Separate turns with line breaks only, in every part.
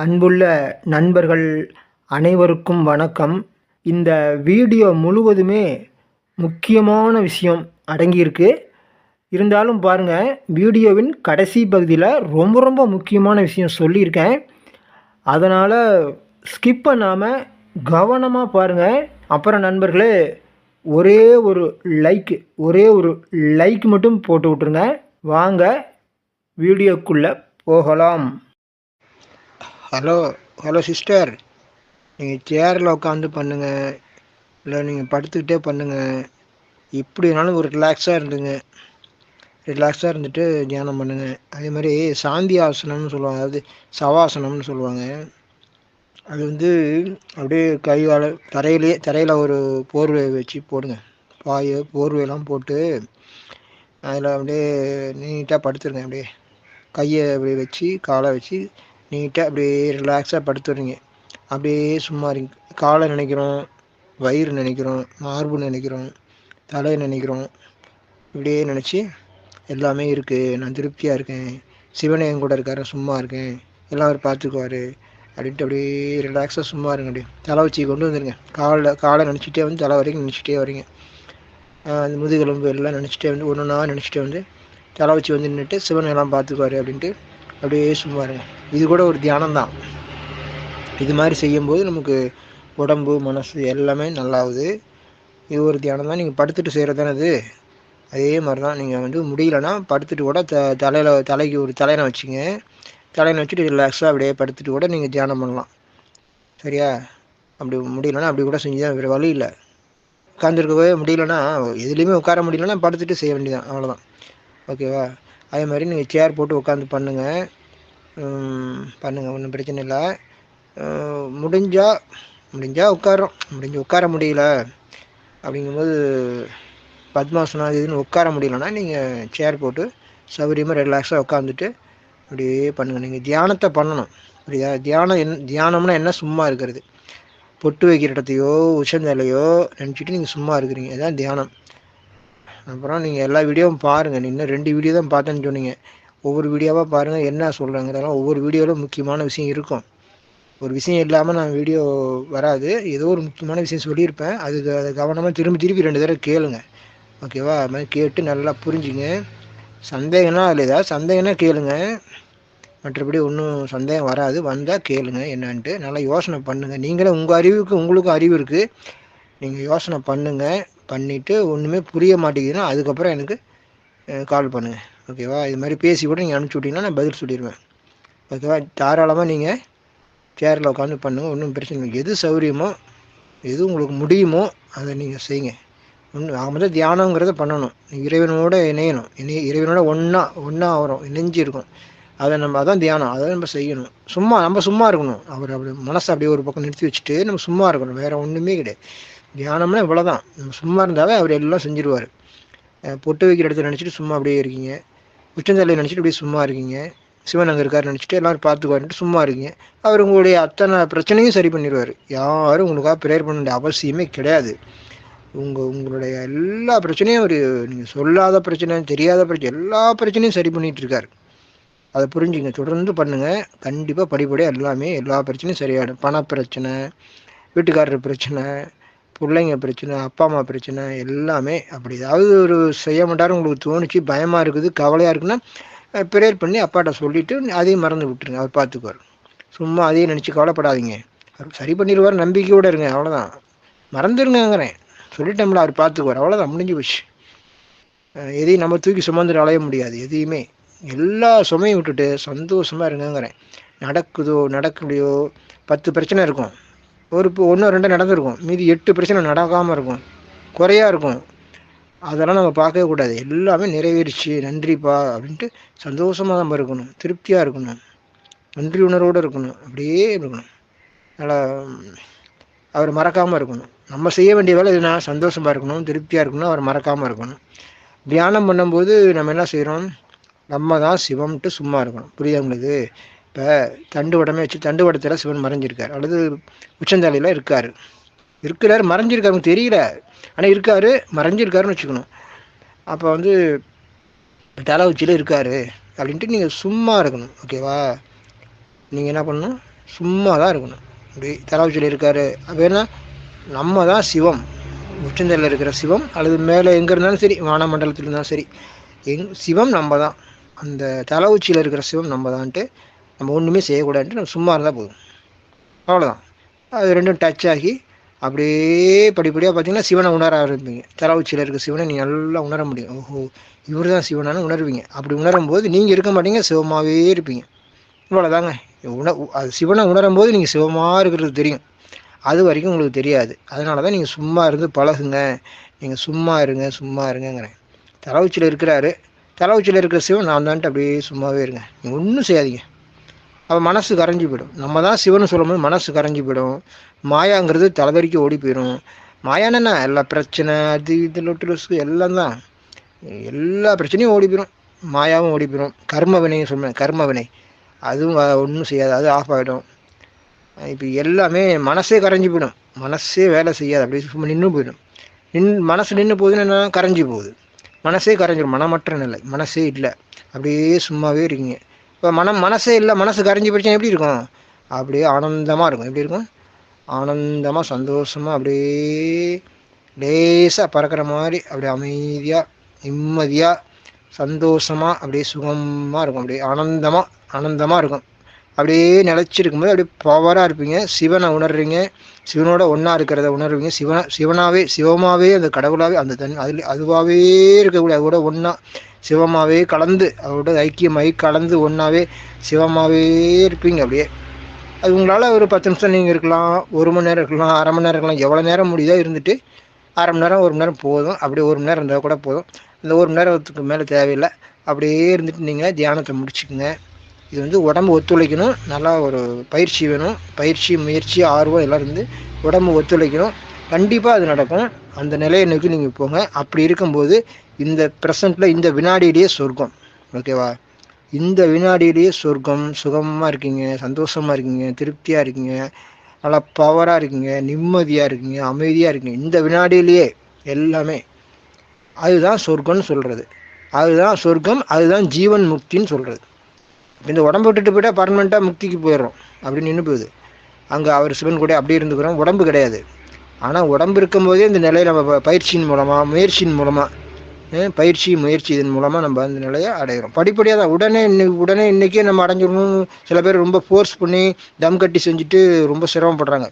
அன்புள்ள நண்பர்கள் அனைவருக்கும் வணக்கம். இந்த வீடியோ முழுவதுமே முக்கியமான விஷயம் அடங்கியிருக்கு. இருந்தாலும் பாருங்கள் வீடியோவின் கடைசி பகுதியில் ரொம்ப ரொம்ப முக்கியமான விஷயம் சொல்லியிருக்கேன். அதனால் ஸ்கிப் பண்ணாமல் கவனமாக பாருங்கள் அப்புறம் நண்பர்களே ஒரே ஒரு லைக் ஒரே ஒரு லைக் மட்டும் போட்டு விட்ருங்க வாங்க வீடியோக்குள்ளே போகலாம்.
ஹலோ ஹலோ சிஸ்டர் நீங்கள் சேரில் உட்காந்து பண்ணுங்கள் இல்லை நீங்கள் படுத்துக்கிட்டே பண்ணுங்கள் எப்படினாலும் ஒரு ரிலாக்ஸாக இருந்துங்க. ரிலாக்ஸாக இருந்துட்டு தியானம் பண்ணுங்கள் அதே மாதிரி சாந்தி ஆசனம்னு சொல்லுவாங்க. அதாவது சவாசனம்னு சொல்லுவாங்க. அது வந்து அப்படியே கையால் தரையிலே தரையில் ஒரு போர்வை வச்சு போடுங்க. பாய் போர்வையெல்லாம் போட்டு அதில் அப்படியே நீட்டாக படுத்துருங்க. அப்படியே கையை அப்படியே வச்சு காலை வச்சு நீட்டாக அப்படியே ரிலாக்ஸாக படுத்துடுறீங்க அப்படியே சும்மா இருங்க. காலை நினைக்கிறோம் வயிறு நினைக்கிறோம் மார்பு நினைக்கிறோம் தலையை நினைக்கிறோம். இப்படியே நினச்சி எல்லாமே இருக்குது நான் திருப்தியாக இருக்கேன். சிவனை என் கூட இருக்காரு சும்மா இருக்கேன். எல்லாம் அவர் பார்த்துக்குவார் அப்படின்ட்டு அப்படியே ரிலாக்ஸாக சும்மா இருங்க அப்படியே. தலை வச்சு கொண்டு வந்துடுங்க காலில் காலை நினச்சிட்டே வந்து தலை வரைக்கும் நினச்சிட்டே வரீங்க. அந்த முதுகெலும்பு எல்லாம் நினச்சிட்டே வந்து ஒன்று ஒன்றா நினச்சிட்டே வந்து தலை வச்சு வந்து நின்றுட்டு சிவனை எல்லாம் பார்த்துக்குவாரு அப்படின்ட்டு அப்படியே சும்மா இருங்க. இது கூட ஒரு தியானம் தான் இது மாதிரி செய்யும்போது நமக்கு உடம்பு மனசு எல்லாமே நல்லாகுது இது ஒரு தியானம் தான் நீங்கள் படுத்துட்டு செய்கிறது தானே அது? அதே மாதிரி தான் நீங்கள் வந்து முடியலன்னா படுத்துட்டு கூட த தலையில் தலைக்கு ஒரு தலையணை வச்சுங்க. தலையணை வச்சுட்டு ரிலாக்ஸாக அப்படியே படுத்துட்டு கூட நீங்கள் தியானம் பண்ணலாம். சரியா? அப்படி முடியலன்னா அப்படி கூட செஞ்சு தான் வேறு வழி இல்லை. உட்காந்துருக்கவே முடியலன்னா எதுலேயுமே உட்கார முடியலன்னா படுத்துட்டு செய்ய வேண்டியதான் அவ்வளோதான் ஓகேவா? அதே மாதிரி நீங்கள் சேர் போட்டு உட்காந்து பண்ணுங்கள் பண்ணுங்கள் ஒன்றும் பிரச்சனை இல்லை. முடிஞ்சால் முடிஞ்சால் உட்காரோம் முடிஞ்சு உட்கார முடியல. அப்படிங்கும்போது பத்மாசனம் அது இதுன்னு உட்கார முடியலன்னா நீங்கள் சேர் போட்டு சௌகரியமாக ரிலாக்ஸாக உட்காந்துட்டு அப்படியே பண்ணுங்கள் நீங்கள் தியானத்தை பண்ணணும். அப்படியா தியானம் என் தியானம்னா என்ன? சும்மா இருக்கிறது. பொட்டு வைக்கிற இடத்தையோ உச்சந்தலையோ நினச்சிட்டு நீங்கள் சும்மா இருக்கிறீங்க. அதுதான் தியானம். அப்புறம் நீங்கள் எல்லா வீடியோவும் பாருங்கள் இன்னும் ரெண்டு வீடியோ தான் பார்த்தேன்னு சொன்னீங்க. ஒவ்வொரு வீடியோவாக பாருங்கள் என்ன சொல்கிறாங்கிறதெல்லாம் ஒவ்வொரு வீடியோவில் முக்கியமான விஷயம் இருக்கும். ஒரு விஷயம் இல்லாமல் நான் வீடியோ வராது. ஏதோ ஒரு முக்கியமான விஷயம் சொல்லியிருப்பேன். அதுக்கு அதை கவனமாக திரும்பி திரும்பி ரெண்டு தடவை கேளுங்க. ஓகேவா அது மாதிரி கேட்டு நல்லா புரிஞ்சுங்க. சந்தேகம்னா அதில் ஏதாவது சந்தேகம்னா கேளுங்க. மற்றபடி ஒன்றும் சந்தேகம் வராது. வந்தால் கேளுங்க. என்னன்ட்டு நல்லா யோசனை பண்ணுங்கள் நீங்களே உங்கள் அறிவுக்கு உங்களுக்கும் அறிவு இருக்குது நீங்கள் யோசனை பண்ணுங்கள் பண்ணிவிட்டு ஒன்றுமே புரிய மாட்டேங்குதுன்னா அதுக்கப்புறம் எனக்கு கால் பண்ணுங்கள் ஓகேவா இது மாதிரி பேசி கூட நீங்கள் அனுப்பிச்சி விட்டிங்கன்னா நான் பதில் சொல்லிடுவேன் ஓகேவா தாராளமாக நீங்கள் சேரில் உட்காந்து பண்ணுங்கள் ஒன்றும் பிரச்சனை இல்லை. எது சௌகரியமோ எது உங்களுக்கு முடியுமோ அதை நீங்கள் செய்யுங்க. ஒன்று அவங்க வந்து தியானங்கிறத பண்ணணும். இறைவனோட இணையணும். இணை இறைவனோட ஒன்றா ஒன்றா வரும் இணைஞ்சு இருக்கும். அதை நம்ம அதான் தியானம். அதை நம்ம செய்யணும். சும்மா நம்ம சும்மா இருக்கணும். அவர் அப்படி மனசை அப்படியே ஒரு பக்கம் நிறுத்தி வச்சுட்டு நம்ம சும்மா இருக்கணும். வேறு ஒன்றுமே கிடையாது. தியானம்னா இவ்வளோதான் நம்ம சும்மா இருந்தாவே அவர் எல்லாம் செஞ்சிருவார். பொட்டு வைக்கிற இடத்துல நினச்சிட்டு சும்மா அப்படியே இருக்கீங்க. உச்சந்தலையை நினச்சிட்டு அப்படியே சும்மா இருக்கீங்க. சிவன் அங்கே இருக்காரு நினச்சிட்டு எல்லோரும் பார்த்துக்குவாருன்ட்டு சும்மா இருக்கீங்க. அவர் உங்களுடைய அத்தனை பிரச்சனையும் சரி பண்ணிடுவார். யாரும் உங்களுக்காக ப்ரேயர் பண்ண வேண்டிய அவசியமே கிடையாது. உங்கள் உங்களுடைய எல்லா பிரச்சனையும் அவர் நீங்கள் சொல்லாத பிரச்சனை தெரியாத பிரச்சனை எல்லா பிரச்சனையும் சரி பண்ணிகிட்டு இருக்காரு. அதை புரிஞ்சுங்க. தொடர்ந்து பண்ணுங்கள் கண்டிப்பாக படிப்படியாக எல்லாமே எல்லா பிரச்சனையும் சரியாயிடும். பண பிரச்சனை வீட்டுக்காரர் பிரச்சனை பிள்ளைங்க பிரச்சனை அப்பா அம்மா பிரச்சனை எல்லாமே அப்படி ஏதாவது ஒரு செய்ய மாட்டாரு. உங்களுக்கு தோணுச்சு பயமாக இருக்குது கவலையாக இருக்குன்னா ப்ரேயர் பண்ணி அப்பாட்ட சொல்லிவிட்டு அதையும் மறந்து விட்டுருங்க. அவர் பார்த்துக்குவார் சும்மா அதையும் நினச்சி கவலைப்படாதீங்க. அவர் சரி பண்ணிடுவார் நம்பிக்கையோடு இருங்க அவ்வளோதான் மறந்துடுங்கிறேன் சொல்லிட்டோம்ல அவர் பார்த்துக்குவார் அவ்வளோதான் முடிஞ்சு போச்சு. எதையும் நம்ம தூக்கி சுமந்துட்டு அலைய முடியாது எதையுமே. எல்லா சுமையும் விட்டுட்டு சந்தோஷமாக இருங்கங்கிறேன். நடக்குதோ நடக்கலையோ பத்து பிரச்சனை இருக்கும். ஒரு ஒன்று ரெண்டு நடந்திருக்கும். மீதி எட்டு பிரச்சனை நடக்காமல் இருக்கும். குறையாக இருக்கும். அதெல்லாம் நம்ம பார்க்கவே கூடாது. எல்லாமே நிறைவேறிச்சு. நன்றிப்பா அப்படின்ட்டு சந்தோஷமாக நம்ம இருக்கணும். திருப்தியாக இருக்கணும். நன்றி உணர்வோடு இருக்கணும். அப்படியே இருக்கணும். நல்லா அவர் மறக்காமல் இருக்கணும். நம்ம செய்ய வேண்டிய வேலை இதுனா சந்தோஷமாக இருக்கணும் திருப்தியாக இருக்கணும் அவர் மறக்காமல் இருக்கணும். தியானம் பண்ணும்போது நம்ம என்ன செய்கிறோம் நம்ம தான் சிவம்ட்டு சும்மா இருக்கணும். புரியுது உங்களுக்கு? இப்போ தண்டு வடமே வச்சு தண்டு வடத்தில் சிவன் மறைஞ்சிருக்கார். அல்லது உச்சந்தாலையில் இருக்கார். இருக்கிறார் மறைஞ்சிருக்காரு தெரியல. ஆனால் இருக்கார் மறைஞ்சிருக்காருன்னு வச்சுக்கணும். அப்போ வந்து தலை உச்சியில் இருக்கார் அப்படின்ட்டு நீங்கள் சும்மா இருக்கணும் ஓகேவா நீங்கள் என்ன பண்ணணும்? சும்மா தான் இருக்கணும். இப்படி தலைவச்சியில் இருக்கார். அப்படின்னா நம்ம தான் சிவம். உச்சந்தலையில் இருக்கிற சிவம். அல்லது மேலே எங்கே இருந்தாலும் சரி வானமண்டலத்தில் இருந்தாலும் சரி. எங் சிவம் நம்ம தான். அந்த தலை உச்சியில் இருக்கிற சிவம் நம்ம தான்ட்டு நம்ம ஒன்றுமே செய்யக்கூடாதுன்ட்டு நம்ம சும்மா இருந்தால் போதும். அவ்வளோதான் அது ரெண்டும் டச் ஆகி அப்படியே படிப்படியாக பார்த்தீங்கன்னா சிவனை உணர ஆரம்பிப்பீங்க தலை உச்சியில் இருக்க சிவனை நீங்கள் நல்லா உணர முடியும். ஓஹோ இவர் தான் சிவனானு உணர்வீங்க. அப்படி உணரும் போது நீங்கள் இருக்க மாட்டீங்க சிவமாகவே இருப்பீங்க. இவ்வளோதாங்க உண அது சிவனை உணரும் போது நீங்கள் சிவமாக இருக்கிறது தெரியும். அது வரைக்கும் உங்களுக்கு தெரியாது. அதனால தான் நீங்கள் சும்மா இருந்து பழகுங்க. நீங்கள் சும்மா இருங்க சும்மா இருங்கங்கிறேன். தலை உச்சியில் இருக்கிறாரு. தலை உச்சியில் இருக்கிற சிவன் நான் தான்ட்டு அப்படியே சும்மாவே இருங்க. நீங்கள் ஒன்றும் செய்யாதீங்க. அப்போ மனசு கரைஞ்சி போயிடும். நம்ம தான் சிவன் சொல்லும்போது மனசு கரைஞ்சி போயிடும். மாயாங்கிறது தலைவரிக்கு ஓடி போயிடும் மாயானா எல்லா பிரச்சனை அது இது லொட்டு லொசுக்கு எல்லாம் தான். எல்லா பிரச்சனையும் ஓடி போயிடும் மாயாவும் ஓடி போயிடும் கர்ம வினையும் சொல்லுவேன் கர்ம வினை. அதுவும் ஒன்றும் செய்யாது. அது ஆஃப் ஆகிடும் இப்போ எல்லாமே மனசே கரைஞ்சி போயிடும். மனசே வேலை செய்யாது. அப்படியே சும்மா நின்று போயிடும். நின் மனசு நின்று போகுதுன்னு என்ன கரைஞ்சி போகுது. மனசே கரைஞ்சிடும் மனமற்ற நிலை. மனசே இல்லை. அப்படியே சும்மாவே இருக்கீங்க. இப்போ மனம் மனசே இல்லை மனசு கரைஞ்சி போயிடுச்சுன்னா எப்படி இருக்கும்? அப்படியே ஆனந்தமாக இருக்கும். எப்படி இருக்கும்? ஆனந்தமாக சந்தோஷமாக அப்படியே லேசாக பறக்கிற மாதிரி அப்படியே அமைதியாக நிம்மதியாக சந்தோஷமாக அப்படியே சுகமாக இருக்கும். அப்படியே ஆனந்தமாக ஆனந்தமாக இருக்கும். அப்படியே நிலச்சிருக்கும்போது அப்படியே பவராக இருப்பீங்க. சிவனை உணர்றீங்க. சிவனோட ஒன்றா இருக்கிறத உணர்வீங்க. சிவனா சிவனாகவே சிவமாகவே அந்த கடவுளாகவே அந்த தன் அதில் அதுவாகவே இருக்கக்கூடிய அதோட ஒன்றா சிவமாவே கலந்து அவரோட ஐக்கியமாகி கலந்து ஒன்றாவே சிவமாவே இருப்பீங்க அப்படியே. அது உங்களால் ஒரு பத்து நிமிஷம் நீங்கள் இருக்கலாம் ஒரு மணி நேரம் இருக்கலாம் அரை மணி நேரம் இருக்கலாம் எவ்வளோ நேரம் முடியுதோ இருந்துட்டு அரை மணி நேரம் ஒரு மணி நேரம் போதும். அப்படியே ஒரு மணி நேரம் இருந்தால் கூட போதும். அந்த ஒரு மணி நேரத்துக்கு மேலே தேவையில்லை. அப்படியே இருந்துட்டு நீங்கள் தியானத்தை முடிச்சுக்குங்க. இது வந்து உடம்பு ஒத்துழைக்கணும். நல்லா ஒரு பயிற்சி வேணும். பயிற்சி முயற்சி ஆர்வம் எல்லாம் இருந்து உடம்பு ஒத்துழைக்கணும். கண்டிப்பாக அது நடக்கும். அந்த நிலையை நோக்கி நீங்கள் போங்க. அப்படி இருக்கும்போது இந்த ப்ரெசண்ட்டில் இந்த வினாடியிலேயே சொர்க்கம். ஓகேவா இந்த வினாடியிலேயே சொர்க்கம். சுகமாக இருக்கீங்க சந்தோஷமாக இருக்கீங்க திருப்தியாக இருக்கீங்க நல்லா பவராக இருக்கீங்க நிம்மதியாக இருக்கீங்க அமைதியாக இருக்கீங்க. இந்த வினாடியிலேயே எல்லாமே. அதுதான் சொர்க்கம்னு சொல்கிறது அதுதான் சொர்க்கம் அதுதான் ஜீவன் முக்தின்னு சொல்கிறது இந்த உடம்பு விட்டுட்டு போயிட்டால் பர்மனெண்ட்டாக முக்திக்கு போயிடுறோம். அப்படின்னு நின்று போகுது. அங்கே அவர் சிவன் கூட அப்படியே இருந்துக்கிறோம். உடம்பு கிடையாது. ஆனால் உடம்பு இருக்கும்போதே இந்த நிலையை நம்ம பயிற்சியின் மூலமாக முயற்சியின் மூலமாக பயிற்சி முயற்சி இதன் மூலமாக நம்ம அந்த நிலையை அடைகிறோம் படிப்படியாக தான். உடனே இன்னைக்கு உடனே இன்றைக்கே நம்ம அடைஞ்சிடணும் சில பேர் ரொம்ப ஃபோர்ஸ் பண்ணி தம் கட்டி செஞ்சுட்டு ரொம்ப சிரமப்படுறாங்க.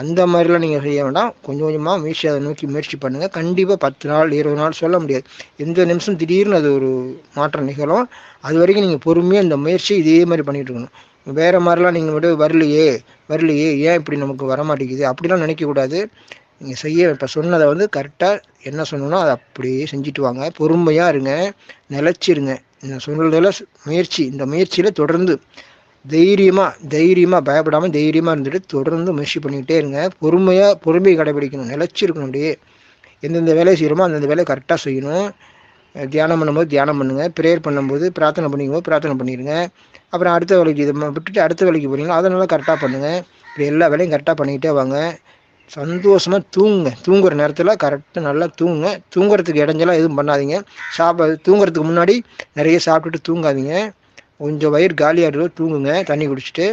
அந்த மாதிரிலாம் நீங்கள் செய்ய வேண்டாம். கொஞ்சம் கொஞ்சமாக முயற்சி அதை நோக்கி முயற்சி பண்ணுங்கள் கண்டிப்பாக பத்து நாள் இருபது நாள் சொல்ல முடியாது. எந்த நிமிஷம் திடீர்னு அது ஒரு மாற்றம் நிகழும். அது வரைக்கும் நீங்கள் பொறுமையாக இந்த முயற்சி இதே மாதிரி பண்ணிட்டு இருக்கணும். வேறு மாதிரிலாம் நீங்கள் மட்டும் வரலையே வரலையே ஏன் இப்படி நமக்கு வர மாட்டேங்குது அப்படிலாம் நினைக்கக்கூடாது. நீங்கள் செய்ய இப்போ சொன்னதை வந்து கரெக்டாக என்ன சொன்னோன்னா அதை அப்படியே செஞ்சுட்டு வாங்க. பொறுமையாக இருங்க. நிலச்சிருங்க. நான் சொன்னதில் முயற்சி இந்த முயற்சியில் தொடர்ந்து தைரியமாக தைரியமாக பயப்படாமல் தைரியமாக இருந்துட்டு தொடர்ந்து முயற்சி பண்ணிக்கிட்டே இருங்க. பொறுமையாக பொறுமையை கடைபிடிக்கணும். நிலச்சிருக்கணும் அப்படியே எந்தெந்த வேலையை செய்கிறோமோ அந்தந்த வேலையை கரெக்டாக செய்யணும். தியானம் பண்ணும்போது தியானம் பண்ணுங்கள் ப்ரேயர் பண்ணும்போது பிரார்த்தனை பண்ணிக்கும்போது பிரார்த்தனை பண்ணிடுங்க அப்புறம் அடுத்த வேலைக்கு இதை விட்டுட்டு அடுத்த வேலைக்கு போகிறீங்களா அதனால கரெக்டாக பண்ணுங்கள் இப்படி எல்லா வேலையும் கரெக்டாக பண்ணிக்கிட்டே வாங்க. சந்தோஷமாக தூங்குங்க. தூங்குற நேரத்தில் கரெக்டாக நல்லா தூங்குங்க. தூங்குறதுக்கு இடைஞ்சலாம் எதுவும் பண்ணாதீங்க. சாப்ப தூங்குறதுக்கு முன்னாடி நிறைய சாப்பிட்டுட்டு தூங்காதீங்க. கொஞ்சம் வயிறு காலியாக தூங்குங்க. தண்ணி குடிச்சிட்டு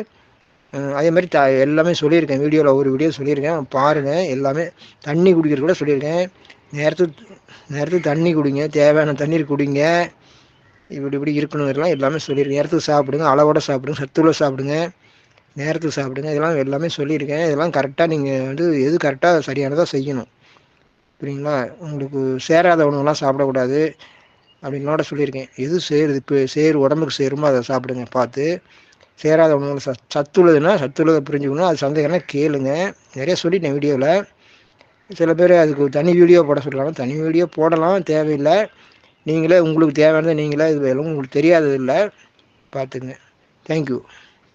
அதே மாதிரி த எல்லாமே சொல்லியிருக்கேன். வீடியோவில் ஒரு வீடியோ சொல்லியிருக்கேன். பாருங்கள் எல்லாமே தண்ணி குடிக்கிறது கூட சொல்லியிருக்கேன். நேரத்துக்கு நேரத்துக்கு தண்ணி குடிங்க. தேவையான தண்ணீர் குடிங்க. இப்படி இப்படி இருக்கணுங்கிறலாம் எல்லாமே சொல்லியிருக்கேன் நேரத்துக்கு சாப்பிடுங்க அளவோட சாப்பிடுங்க சத்துள்ள சாப்பிடுங்க நேரத்துக்கு சாப்பிடுங்க இதெல்லாம் எல்லாமே சொல்லியிருக்கேன். இதெல்லாம் கரெக்டாக நீங்கள் வந்து எது கரெக்டாக சரியானதாக செய்யணும். புரியுங்களா? உங்களுக்கு சேராத உணவுலாம் சாப்பிடக்கூடாது அப்படின்னோட சொல்லியிருக்கேன். எது சேருது இப்போ சேரு உடம்புக்கு சேருமோ அதை சாப்பிடுங்க பார்த்து. சேராத உணவுகள் ச சத்துள்ளதுன்னா சத்துள்ளதை புரிஞ்சுக்கணும். அது சந்தேகம்னா கேளுங்க. நிறைய சொல்லிட்டேன் வீடியோவில். சில பேர் அதுக்கு தனி வீடியோ போட சொல்கிறாங்க தனி வீடியோ போடலாம் தேவையில்லை. நீங்களே உங்களுக்கு தேவையானதை நீங்களே இது வேணும் உங்களுக்கு தெரியாதது இல்லை பார்த்துங்க தேங்க்யூ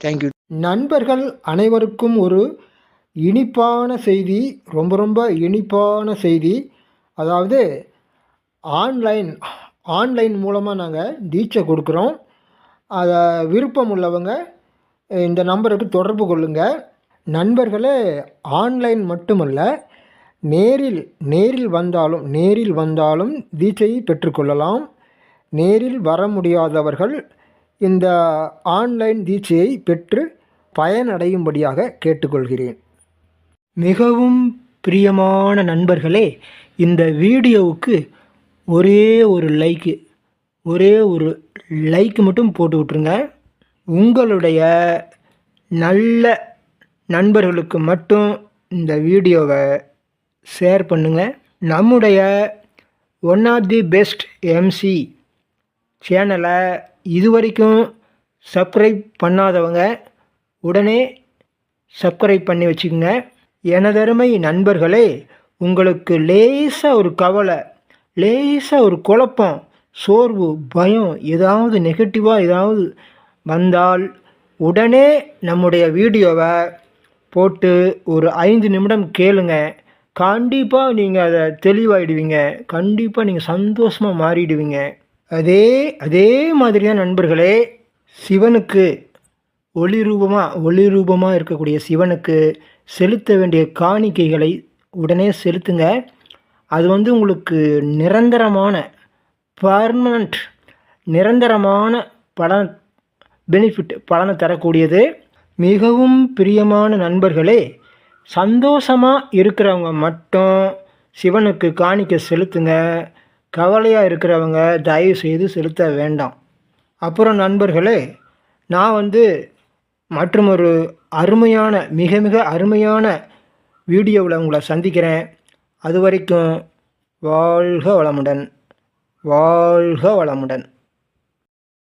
தேங்க்யூ
நண்பர்கள் அனைவருக்கும் ஒரு இனிப்பான செய்தி ரொம்ப ரொம்ப இனிப்பான செய்தி. அதாவது ஆன்லைன் ஆன்லைன் மூலமாக நாங்கள் தீட்சை கொடுக்குறோம். அதை விருப்பம் உள்ளவங்க இந்த நம்பருக்கு தொடர்பு கொள்ளுங்கள் நண்பர்களே ஆன்லைன் மட்டுமல்ல நேரில் நேரில் வந்தாலும் நேரில் வந்தாலும் தீட்சையை பெற்றுக்கொள்ளலாம். நேரில் வர முடியாதவர்கள் இந்த ஆன்லைன் தீட்சையை பெற்று பயனடையும்படியாக கேட்டுக்கொள்கிறேன். மிகவும் பிரியமான நண்பர்களே இந்த வீடியோவுக்கு ஒரே ஒரு லைக்கு ஒரே ஒரு லைக் மட்டும் போட்டு விட்ருங்க உங்களுடைய நல்ல நண்பர்களுக்கு மட்டும் இந்த வீடியோவை ஷேர் பண்ணுங்கள் நம்முடைய one of the best MC சேனலை இதுவரைக்கும் சப்ஸ்கிரைப் பண்ணாதவங்க உடனே சப்ஸ்கிரைப் பண்ணி வச்சுக்கோங்க. எனதருமை நண்பர்களே உங்களுக்கு லேசாக ஒரு கவலை லேசாக ஒரு குழப்பம் சோர்வு பயம் ஏதாவது நெகட்டிவாக ஏதாவது வந்தால் உடனே நம்முடைய வீடியோவை போட்டு ஒரு ஐந்து நிமிடம் கேளுங்கள் கண்டிப்பாக நீங்கள் அதை தெளிவாயிடுவீங்க. கண்டிப்பாக நீங்கள் சந்தோஷமாக மாறிடுவீங்க. அதே அதே மாதிரி தான் நண்பர்களே சிவனுக்கு ஒளி ரூபமாக ஒளி ரூபமாக இருக்கக்கூடிய சிவனுக்கு செலுத்த வேண்டிய காணிக்கைகளை உடனே செலுத்துங்க. அது வந்து உங்களுக்கு நிரந்தரமான பர்மனண்ட் நிரந்தரமான பலன் பெனிஃபிட் பலனை தரக்கூடியது. மிகவும் பிரியமான நண்பர்களே சந்தோஷமாக இருக்கிறவங்க மட்டும் சிவனுக்கு காணிக்க செலுத்துங்க. கவலையாக இருக்கிறவங்க தயவு செய்து செலுத்த வேண்டாம். அப்புறம் நண்பர்களே நான் வந்து மற்றும் ஒரு அருமையான மிக மிக அருமையான வீடியோவில் உங்களை சந்திக்கிறேன். அது வரைக்கும் வாழ்க வளமுடன். வாழ்க வளமுடன்.